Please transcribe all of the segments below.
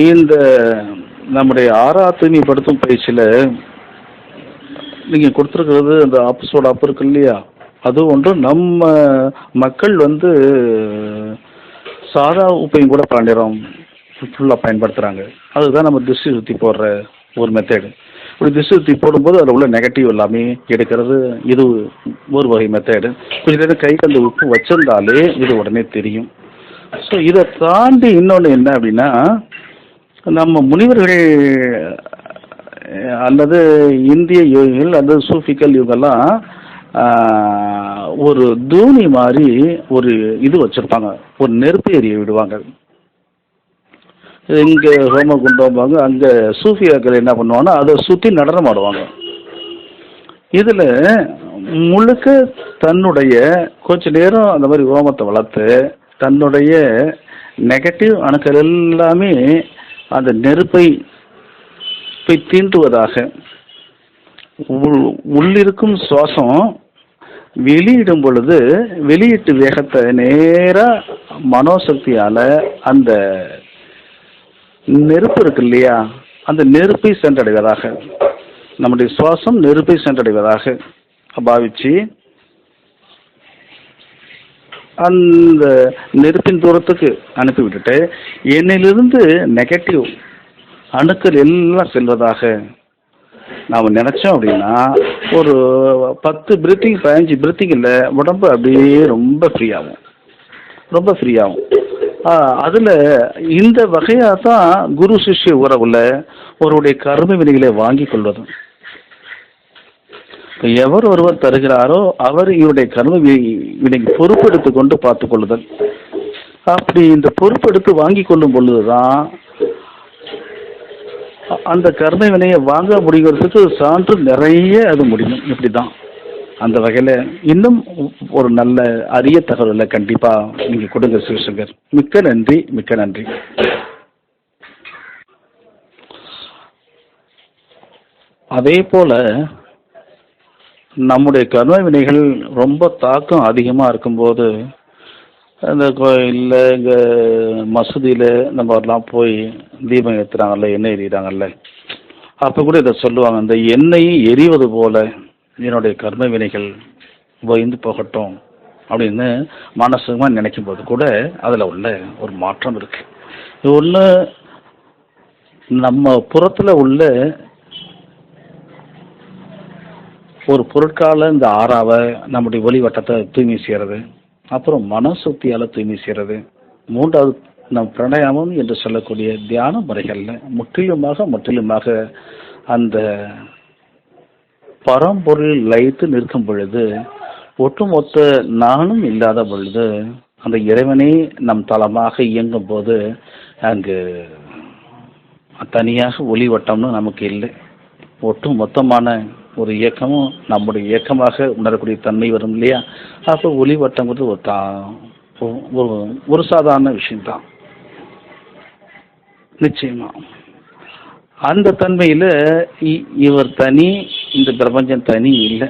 இந்த நம்முடைய ஆறா தூய்மைப்படுத்தும் பயிற்சியில் நீங்கள் கொடுத்துருக்கிறது அந்த ஆப்போசோட ஆப் இருக்கு இல்லையா? அது ஒன்றும் நம்ம மக்கள் வந்து சாதா உப்பையும் கூட பண்ணிடுறோம் ஃபுல்லாக பயன்படுத்துகிறாங்க அதுதான் நம்ம திருஷ்டி சுற்றி போடுற ஒரு மெத்தேடு இப்படி திசு சுற்றி போடும்போது அதில் உள்ள நெகட்டிவ் எல்லாமே எடுக்கிறது. இது ஒரு வகை மெத்தேடு கொஞ்ச நேரம் கைக்கு அந்த உப்பு வச்சிருந்தாலே இது உடனே தெரியும். ஸோ இதை தாண்டி இன்னொன்று என்ன அப்படின்னா நம்ம முனிவர்கள் அல்லது இந்திய யோகிகள் அல்லது சூஃபிக்கல் இவங்கெல்லாம் ஒரு தூணி மாதிரி ஒரு இது வச்சுருப்பாங்க. ஒரு நெருப்பு எரிய விடுவாங்க. இங்கே ஹோம குண்டம்பாங்க அங்கே சூஃபியாக்கள் என்ன பண்ணுவாங்கன்னா அதை சுற்றி நடனம் ஆடுவாங்க. இதில் முழுக்க தன்னுடைய கொஞ்ச நேரம் அந்த மாதிரி ஹோமத்தை வளர்த்து தன்னுடைய நெகட்டிவ் அணுக்கள் எல்லாமே அந்த நெருப்பை போய் தீண்டுவதாக உள்ளிருக்கும் சுவாசம் வெளியிடும் பொழுது வெளியீட்டு வேகத்தை நேராக மனோசக்தியால் அந்த நெருப்பு இருக்கு இல்லையா அந்த நெருப்பை சென்றடைவதாக நம்முடைய சுவாசம் நெருப்பை சென்றடைவதாக பாவிச்சு அந்த நெருப்பின் தூரத்துக்கு அனுப்பி விட்டுட்டு என்னிலிருந்து நெகட்டிவ் அணுக்கள் எல்லாம் செல்வதாக நாம் நினச்சோம் அப்படின்னா ஒரு பத்து பிரித்திங் பதினஞ்சு பிரீத்திங்கில் உடம்பு அப்படியே ரொம்ப ஃப்ரீயாகும் ரொம்ப ஃப்ரீயாகும் அதில் இந்த வகையாக தான் குரு சிஷ்ய உறவில் ஒருவருடைய கர்ம வினைகளை வாங்கி கொள்வதும். எவர் ஒருவர் தருகிறாரோ அவர் இவருடைய கனவை இவனை பொறுப்பெடுத்து கொண்டு பார்த்து கொள்ளுதல் அப்படி இந்த பொறுப்பெடுத்து வாங்கி கொள்ளும் பொழுது தான் அந்த கர்ம வினையை வாங்க முடிகிறதுக்கு சான்று நிறைய அது முடியும். இப்படி தான் அந்த வகையில் இன்னும் ஒரு நல்ல அரிய தகவலை கண்டிப்பாக நீங்கள் கொடுங்க சிவசங்கர். மிக்க நன்றி மிக்க நன்றி. அதே போல் நம்முடைய கர்ம வினைகள் ரொம்ப தாக்கம் அதிகமாக இருக்கும்போது அந்த கோயிலில் இங்கே மசூதியில் நம்ம எல்லாம் போய் தீபம் ஏற்றுறாங்கல்ல எண்ணெய் எறிகிறாங்கல்ல அப்போ கூட இதை சொல்லுவாங்க. இந்த எண்ணெய் எரிவது போல என்னுடைய கர்ம வினைகள் ஓய்ந்து போகட்டும் அப்படின்னு மனசுமா நினைக்கும் போது கூட அதில் உள்ள ஒரு மாற்றம் இருக்குது இது உள்ள நம்ம புறத்தில் உள்ள ஒரு பொருட்கால இந்த ஆறாவை நம்முடைய ஒளி வட்டத்தை தூய்மை செய்கிறது அப்புறம் மனசுத்தியால் தூய்மை செய்கிறது மூன்றாவது நம் பிரணயாமம் என்று சொல்லக்கூடிய தியான முறைகளில் முற்றிலுமாக முற்றிலுமாக அந்த பரம்பொருள் லயித்து நிற்கும் பொழுது ஒட்டுமொத்த நானும் இல்லாத பொழுது அந்த இறைவனே நம் தளமாக இயங்கும் போது அங்கு தனியாக ஒளி வட்டம்னு நமக்கு இல்லை. ஒட்டு மொத்தமான ஒரு இயக்கமும் நம்முடைய இயக்கமாக உணரக்கூடிய தன்மை வரும் இல்லையா? அப்போ ஒளி வட்டங்கிறது ஒரு தா ஒரு ஒரு சாதாரண விஷயம்தான். நிச்சயமா. அந்த தன்மையில் இவர் தனி இந்த பிரபஞ்சம் தனி இல்லை.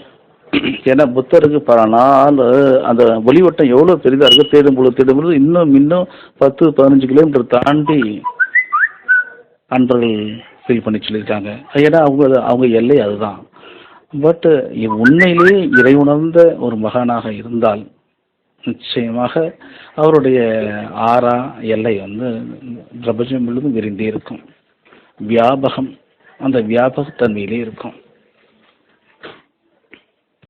ஏன்னா புத்தருக்கு பல நாள் அந்த ஒளிவட்டம் எவ்வளோ பெரிதாக இருக்குது தேடும் பொழுது தேடும் பொழுது இன்னும் இன்னும் பத்து பதினஞ்சு கிலோமீட்டர் தாண்டி அன்பர்கள் ஃபீல் பண்ணி சொல்லியிருக்காங்க. ஏன்னா அவங்க அவங்க எல்லை அதுதான். பட் உண்மையிலேயே இறை உணர்ந்த ஒரு மகானாக இருந்தால் நிச்சயமாக அவருடைய ஆறா எல்லை வந்து பிரபஞ்சம் முழுவதும் விரிந்தே இருக்கும். வியாபகம் அந்த வியாபகத்தன்மையிலே இருக்கும்.